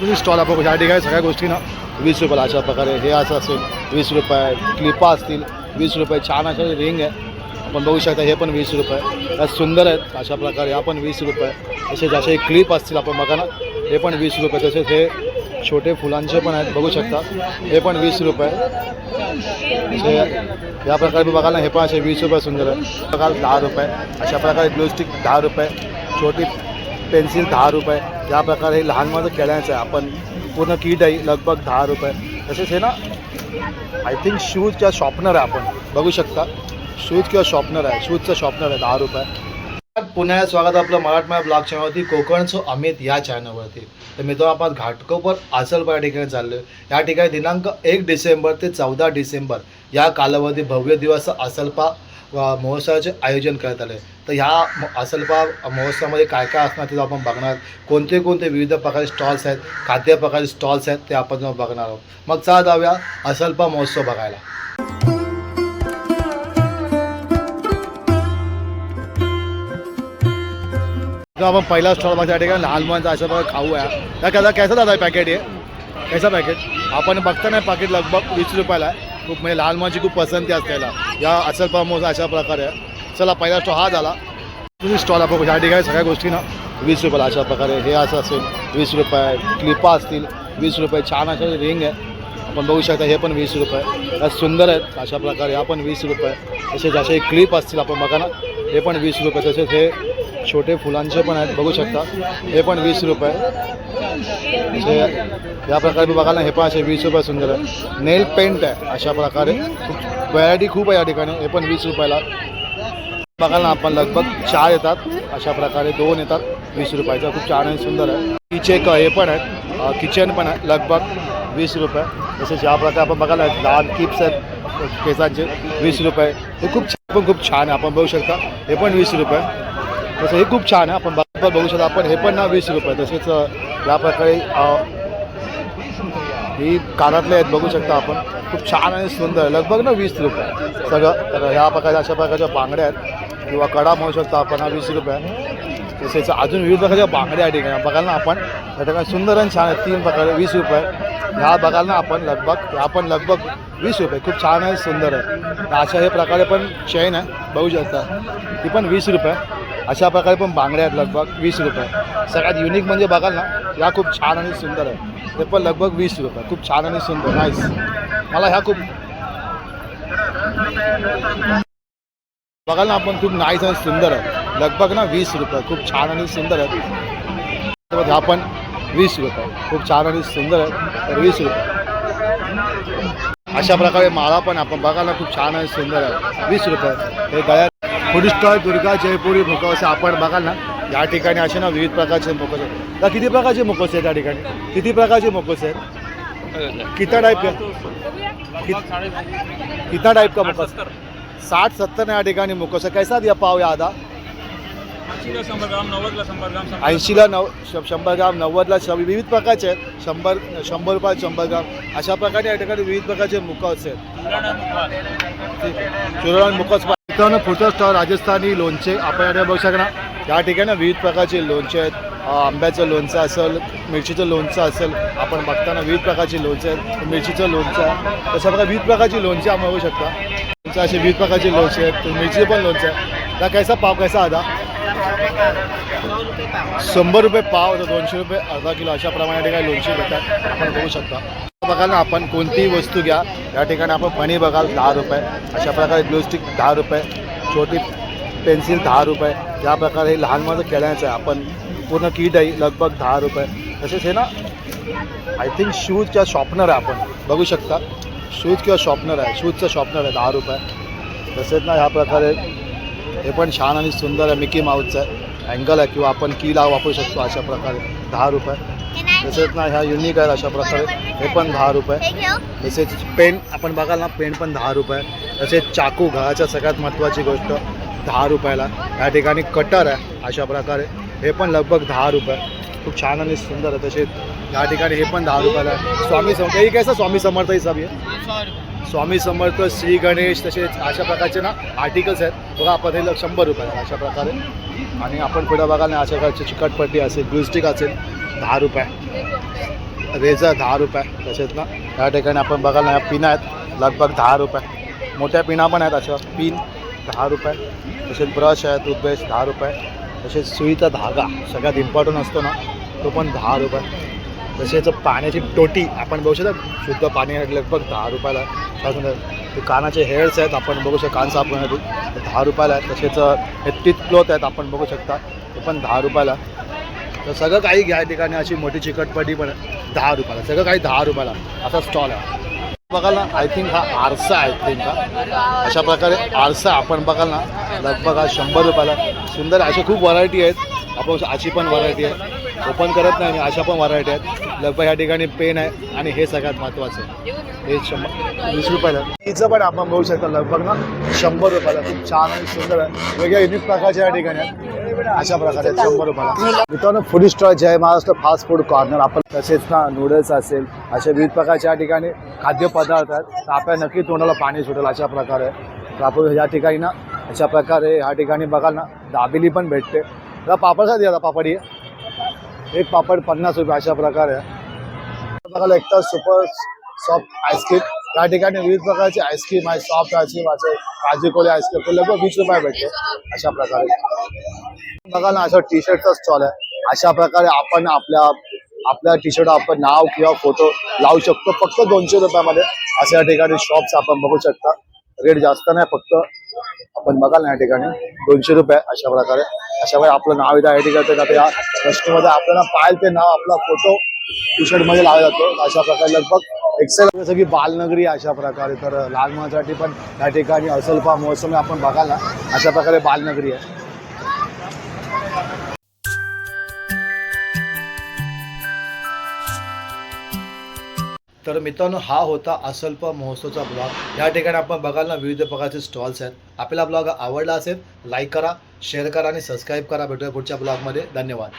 तुम्ही स्टॉल आपण ह्या ठिकाणी सगळ्या गोष्टी ना? वीस रुपयाला अशा प्रकारे हे असं असेल वीस रुपये क्लिपा असतील वीस रुपये छान अशा रिंग आहे आपण बघू शकता हे पण वीस रुपये। सुंदर आहेत अशा प्रकारे हा पण वीस रुपये। तसेच असे क्लिप असतील आपण बघा ना हे पण वीस रुपये तसेच हे छोटे फुलांचे पण आहेत बघू शकता। हे पण वीस रुपये। या प्रकारे बघाल ना हे पण असे वीस रुपये सुंदर आहे बघाल दहा रुपये। अशा प्रकारे ग्लू स्टिक दहा रुपये। छोटी पेन्सिल दहा रुपये। या प्रकारे हे लहान मुलं खेळायचं आहे आपण पूर्ण किट आहे लगभग दहा रुपये. तसेच हे ना आय थिंक शूज किंवा शॉपनर आहे आपण. बघू शकता. शूज किंवा शॉपनर आहे. शूजचं शॉपनर आहे दहा रुपये. पुन्हा स्वागत आपलं मराठमय ब्लॉग चॅनलवरती. कोकणचं अमित या चॅनलवरती. तर मित्रांनो आपण घाटकोपर आसलपा या ठिकाणी चाललो या ठिकाणी दिनांक एक डिसेंबर ते चौदा डिसेंबर या कालावधी भव्य दिवस आसलपा महोत्सवाचे आयोजन करण्यात आले तर ह्या असलपा आसलपा महोत्सवामध्ये काय काय असणार ते आपण बघणार. कोणते कोणते विविध प्रकारचे स्टॉल्स आहेत खाद्य प्रकारचे स्टॉल्स आहेत ते आपण बघणार आहोत. मग चला जाऊया असलपा महोत्सव बघायला. जो आपण पहिला स्टॉल बघा ठिकाणी लहान मुलांचा अशा प्रकारे खाऊ आहे. त्या कसा कैसा दादा पॅकेट आहे? कैसा पॅकेट आपण बघता नाही पॅकेट लगभग वीस रुपयाला आहे. खूप म्हणजे लहान मुलांची खूप पसंती असते याला. या असल पामोस अशा प्रकारे. आहे चला पहिला स्टॉल हा झाला. स्टॉल आपण ह्या ठिकाणी सगळ्या गोष्टी ना वीस रुपयाला अशा प्रकारे हे असं असेल. वीस रुपये क्लिपा असतील वीस रुपये छान अशा रिंग आहे. आपण बघू शकता हे पण वीस रुपये. यात सुंदर आहेत अशा प्रकारे हा पण वीस रुपये. तसेच असे क्लिप असतील आपण बघा ना हे पण वीस रुपये तसेच हे छोटे फुलांचे पण आहेत बघू शकता. हे पण वीस रुपये. असे या प्रकारे बघाल ना हे पण असे वीस रुपये सुंदर आहे नेल पेंट आहे अशा प्रकारे. खूप व्हरायटी खूप आहे या ठिकाणी. हे पण वीस रुपयाला. बघाल ना आपण लगभग चार येतात. अशा प्रकारे दोन येतात वीस रुपयाचा. खूप छान आणि सुंदर आहे. किचे हे पण आहेत. किचन पण आहे लगभग वीस रुपये. तसेच या प्रकारे आपण बघायला लहान किप्स आहेत केसांचे वीस रुपये. हे खूप छान पण खूप छान आहे. आपण बघू शकता हे पण वीस रुपये. तसं हे खूप छान आहे. आपण बघ- बघू शकता. आपण हे पण ना वीस रुपये तसेच या प्रकारे ही कानातले आहेत बघू शकता आपण. खूप छान आणि सुंदर. आहे लगभग ना वीस रुपये. सगळं तर ह्या प्रकारच्या अशा प्रकारच्या बांगड्या आहेत. किंवा कडा म्हणू शकता आपण हा वीस रुपये. तसेच अजून विविध प्रकारच्या बांगड्या या ठिकाणी. बघाल ना आपण या ठिकाणी सुंदर आणि छान आहे तीन प्रकारे वीस रुपये. ह्या बघाल ना आपण लगभग ह्या पण लगभग वीस रुपये. खूप छान आहे सुंदर आहे. अशा हे प्रकारे पण चेन आहे. बघू शकता. ती पण वीस रुपये. अशा प्रकारे पण बांगड्या आहेत लगभग वीस रुपये. सगळ्यात युनिक म्हणजे बघाल ना या खूप छान आणि सुंदर आहे ते पण लगभग वीस रुपये. खूप छान आणि सुंदर. नाईस मला ह्या खूप बघाल ना आपण खूप नाईस आणि सुंदर आहे लगभग ना वीस रुपये. खूप छान आणि सुंदर आहे ह्या पण वीस रुपये. खूप छान आणि सुंदर आहे तर वीस रुपये. अशा प्रकारे माळा पण आपण बघायला खूप छान आणि सुंदर आहे वीस रुपये. हे गळ्यात फूड स्टॉल दुर्गा जयपुरी मुखवस आपण बघाल ना या ठिकाणी असे ना विविध प्रकारचे मुखवस आहेत तर किती प्रकारचे मुखवस आहेत या ठिकाणी? किती प्रकारचे मुखवस आहेत? किती टाईप का? कितना टाइप का मुखौस साठ सत्तर या ठिकाणी मुखौस आहे कैसा दिया पाव या आधा ऐंशीला नव शंभर ग्राम नव्वदला श विविध प्रकारचे आहेत. शंभर शंभर रुपये शंभर ग्राम. अशा प्रकारे या ठिकाणी विविध प्रकारचे मुखौस आहेत. मुखवास. चुरण मुखौस मित्रांनो पुढचं स्टॉल राजस्थानी लोणचे आपण या बघू शकणार. या ठिकाणी विविध प्रकारचे लोणचे आहेत. आंब्याचं लोणचं असेल मिरचीचं लोणचं असेल आपण बघताना विविध प्रकारची लोणचे आहेत. मिरचीचं लोणचं आहे तशा प्रकारे विविध प्रकारची लोणचे आपण बघू शकता. लोणचं असे विविध प्रकारचे लोणचे आहेत. मिरचीचं पण लोणचं आहे त्या कैसा पाव कैसा आधा शंभर रुपये पाव तर दोनशे रुपये अर्धा किलो अशा प्रमाणे ठिकाणी लोणचे भेटतात. आपण बघू शकता. बघाल ना आपण कोणतीही वस्तू घ्या. या ठिकाणी आपण फणी बघाल दहा रुपये. अशा प्रकारे ग्लूस्टिक दहा रुपये. छोटी पेन्सिल दहा रुपये. या प्रकारे हे लहान माझं खेळायचं आहे आपण पूर्ण किट आहे लगभग दहा रुपये. तसेच हे ना आय थिंक शूज किंवा शॉपनर आहे आपण. बघू शकता. शूज किंवा शॉपनर आहे. शूजचं शॉपनर आहे दहा रुपये. तसेच ना ह्या प्रकारे हे पण छान आणि सुंदर आहे मिकी माऊसचं आहे. अँगल आहे किंवा आपण कीला वापरू शकतो अशा प्रकारे. दहा रुपये. तसेच ना ह्या युनिक आहे अशा प्रकारे. हे पण दहा रुपये. तसेच पेन आपण बघाल ना पेन पण दहा रुपये. तसेच चाकू घराच्या सगळ्यात महत्त्वाची गोष्ट दहा रुपयाला. या ठिकाणी कटर आहे अशा प्रकारे. हे पण लगभग दहा रुपये. खूप छान आणि सुंदर आहे. तसेच या ठिकाणी हे पण दहा रुपयाला आहे. स्वामी समर्थ हे कसं स्वामी समर्थ ही? सब आहे स्वामी समर्थ श्री गणेश तसेच अशा प्रकारचे ना आर्टिकल्स आहेत. बघा आपण हे शंभर रुपये अशा प्रकारे. आणि आपण पुढं बघाल ना अशा प्रकारची चिकटपट्टी असेल ग्लुस्टिक असेल दहा रुपये. रेझर दहा रुपये. तसेच ना या ठिकाणी आपण बघाल ना या पिना आहेत. लगभग दहा रुपये. मोठ्या पिना पण आहेत अशा. पिन दहा रुपये. तसेच ब्रश आहे टूथपेस्ट दहा रुपये. तसेच सुईचा धागा सगळ्यात इम्पॉर्टंट असतो ना तो पण दहा रुपये. तसेच पाण्याची टोटी आपण बघू शकता शुद्ध पाणी लगभग दहा रुपयाला. ते कानाचे हेअर्स आहेत आपण बघू शकता कान साफ करण्यासाठी दहा रुपयाला आहेत तसेच हे तीत क्लोथ आहेत आपण बघू शकता ते पण दहा रुपयाला. तर सगळं काही घ्या ठिकाणी अशी मोठी चिकटपटी पण दहा रुपयाला. सगळं काही दहा रुपयाला असा स्टॉल आहे. बघाल ना आय थिंक हा आरसा आहे आय थिंक हा. अशा प्रकारे आरसा आपण बघाल ना लगभग हा शंभर रुपयाला. सुंदर अशा खूप व्हरायटी आहेत. आपण अशी पण व्हरायटी आहे. ओपन करत नाही आणि अशा पण व्हरायटी आहेत. लगभग ह्या ठिकाणी पेन आहे आणि हे सगळ्यात महत्त्वाचं आहे. हे शंभर वीस रुपयाला. तिचं पण आपण बघू शकता लगभग ना शंभर रुपयाला. खूप छान आणि सुंदर आहे. वेगळ्या युनिक प्रकारच्या या ठिकाणी आहेत. अशा प्रकारे शंभर रुपयाला. मित्रांनो food stall Jai Maharashtra fast food corner आपण तसेच ना नूडल्स असेल अशा विविध प्रकारच्या या ठिकाणी खाद्यपदार्थ आहेत. तर आपल्या नक्की तोंडाला पाणी सुटेल अशा प्रकारे. तर आपण या ठिकाणी ना अशा प्रकारे ह्या ठिकाणी बघाल ना दाबेली पण भेटते. आता पापड काय पापड. ही एक पापड पन्नास रुपये अशा प्रकारे. बघायला एकटा सुपर सॉफ्ट आईस्क्रीम या ठिकाणी विविध प्रकारची आईस्क्रीम आहे सॉफ्ट आईस्क्रीम असे काजू आईस्क्रीम तो लगभग वीस रुपये भेटते अशा प्रकारे. बघा ना असं टी शर्टचा स्टॉल आहे. अशा प्रकारे आपण आपल्या आपल्या टी शर्ट आपण नाव किंवा फोटो लावू शकतो. फक्त दोनशे रुपयामध्ये. अशा ठिकाणी शॉप्स आपण बघू शकता. रेट जास्त नाही फक्त आपण बघाल ना या ठिकाणी. दोनशे रुपये अशा प्रकारे. अशा प्रकारे आपलं नाव इथं या ठिकाणी आता या वस्तूमध्ये आपल्याला पाहिजे ते नाव आपला फोटो टी शर्टमध्ये लावला जातो. अशा प्रकारे लगभग एक्सेल जसं की बालनगरी आहे अशा प्रकारे. तर लहान मुलांसाठी पण या ठिकाणी असलपा महोत्सव आपण बघाल ना. अशा प्रकारे बालनगरी आहे. तर मित्रांनो हा होता असल्प महोत्सवचा ब्लॉग या ठिकाणी आपण बघाल ना विविध प्रकारचे स्टॉल्स आहेत. आपला ब्लॉग आवडला असेल लाईक करा शेअर करा आणि सबस्क्राईब करा. भेटूया पुढच्या ब्लॉगमध्ये धन्यवाद.